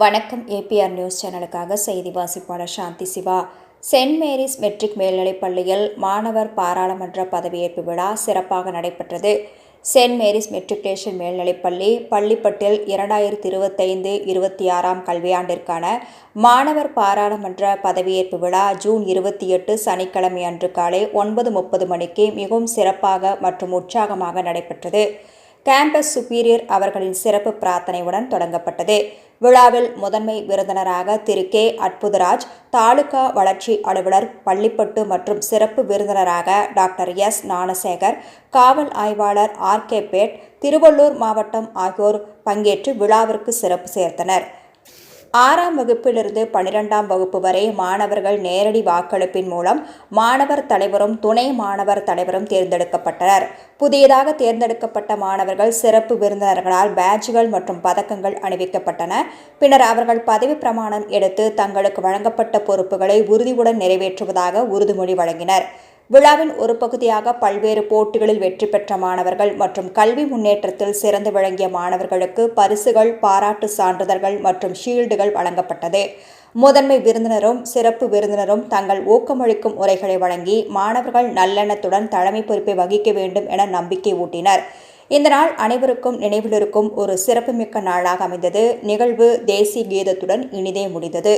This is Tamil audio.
வணக்கம் ஏபிஆர் நியூஸ் சேனலுக்காக செய்தி வாசிப்பாளர் Shanthi Siva. Saint Mary's matric மேல்நிலைப் பள்ளியில் மாணவர் பாராளுமன்ற பதவியேற்பு விழா சிறப்பாக நடைபெற்றது. சென்ட் மேரிஸ் மெட்ரிகுலேஷன் மேல்நிலைப் பள்ளி பள்ளிப்பட்டில் இரண்டாயிரத்தி இருபத்தைந்து இருபத்தி ஆறாம் கல்வியாண்டிற்கான மாணவர் பாராளுமன்ற பதவியேற்பு விழா ஜூன் இருபத்தி எட்டு சனிக்கிழமை அன்று காலை ஒன்பது முப்பது மணிக்கு மிகவும் சிறப்பாக மற்றும் உற்சாகமாக நடைபெற்றது. கேம்பஸ் சுப்பீரியர் அவர்களின் சிறப்பு பிரார்த்தனையுடன் தொடங்கப்பட்டது. விழாவில் முதன்மை விருந்தினராக திரு கே. அற்புதராஜ் தாலுகா வளர்ச்சி அலுவலர் பள்ளிப்பட்டு மற்றும் சிறப்பு விருந்தினராக டாக்டர் எஸ். ஞானசேகர் காவல் ஆய்வாளர் ஆர். கே. பேட் திருவள்ளூர் மாவட்டம் ஆகியோர் பங்கேற்று விழாவிற்கு சிறப்பு சேர்த்தனர். ஆறாம் வகுப்பிலிருந்து பனிரெண்டாம் வகுப்பு வரை மாணவர்கள் நேரடி வாக்களிப்பின் மூலம் மாணவர் தலைவரும் துணை மாணவர் தலைவரும் தேர்ந்தெடுக்கப்பட்டனர். புதியதாக தேர்ந்தெடுக்கப்பட்ட மாணவர்கள் சிறப்பு விருந்தினர்களால் பேட்ஜ்கள் மற்றும் பதக்கங்கள் அணிவிக்கப்பட்டன. பின்னர் அவர்கள் பதவி பிரமாணம் எடுத்து தங்களுக்கு வழங்கப்பட்ட பொறுப்புகளை உறுதியுடன் நிறைவேற்றுவதாக உறுதிமொழி வழங்கினர். விழாவின் ஒரு பகுதியாக பல்வேறு போட்டிகளில் வெற்றி பெற்ற மாணவர்கள் மற்றும் கல்வி முன்னேற்றத்தில் சிறந்து விளங்கிய மாணவர்களுக்கு பரிசுகள் பாராட்டு சான்றிதழ்கள் மற்றும் ஷீல்டுகள் வழங்கப்பட்டது. முதன்மை விருந்தினரும் சிறப்பு விருந்தினரும் தங்கள் ஊக்கமளிக்கும் உரைகளை வழங்கி மாணவர்கள் நல்லெண்ணத்துடன் தலைமை பொறுப்பை வகிக்க வேண்டும் என நம்பிக்கை ஊட்டினர். இந்த நாள் அனைவருக்கும் நினைவிலிருக்கும் ஒரு சிறப்புமிக்க நாளாக அமைந்தது. நிகழ்வு தேசிய கீதத்துடன் இனிதே முடிந்தது.